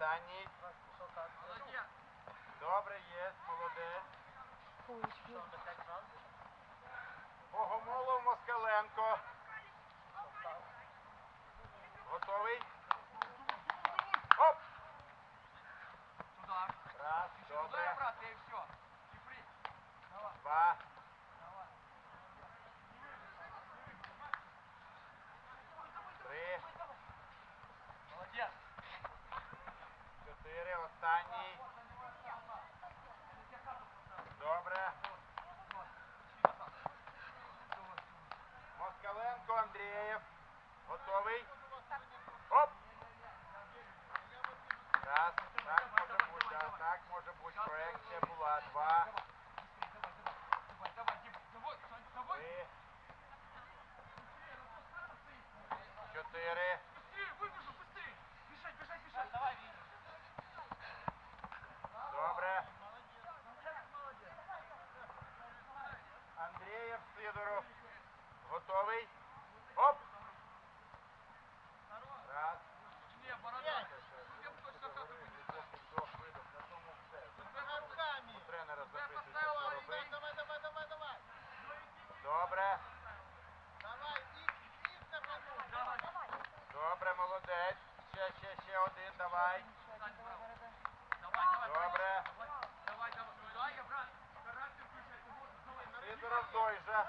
Останній. Добре, є, молодець. Богомолов Москаленко. Готовий? Останній. Добре. Москаленко Андрієв. Готовий. Оп! Раз. Так може бути. Да. Так може бути. Проект ще була. Два. Три. Чотири. той же.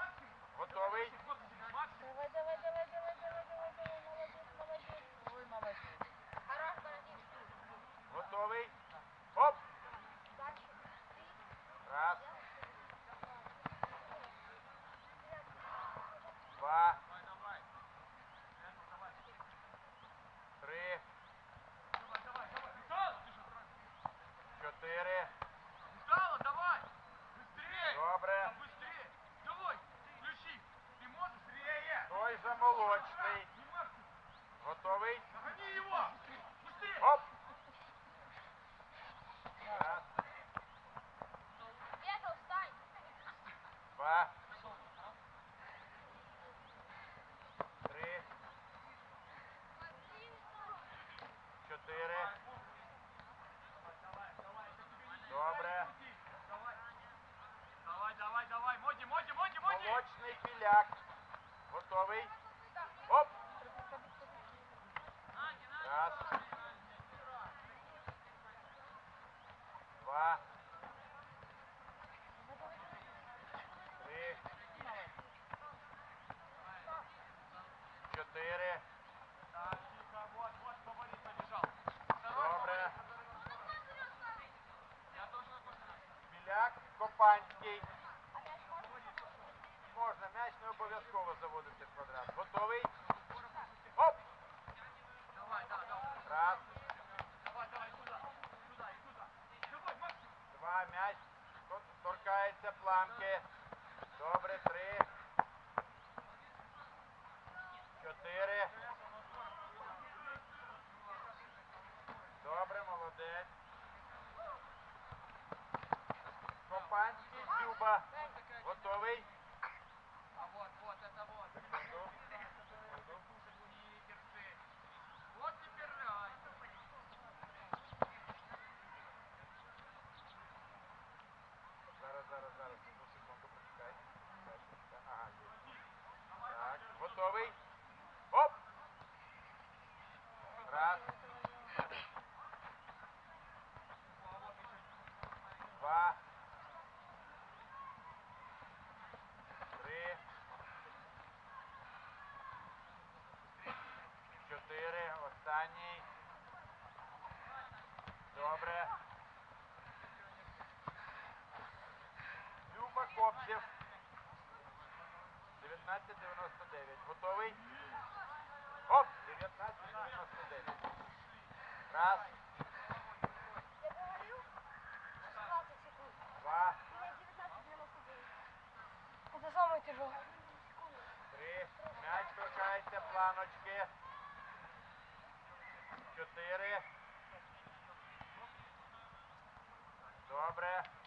Готовий. Давай, давай, давай, давай, давай, давай, давай, молодець, молодець. Ой, молодець. Хорош, молодець. Готовий. Оп. Раз. watch me. shot. М'яч торкається планки. Добре, три. Чотири. Добре, молодець. Копанський Дзюба. Готовий. Останній. Добре. Люба Копців. 1999. Готовий? Оп! 1999. Раз. Два. Это самое тяжелое. Три. Мяч толкается, планочки. Чотири. Добре.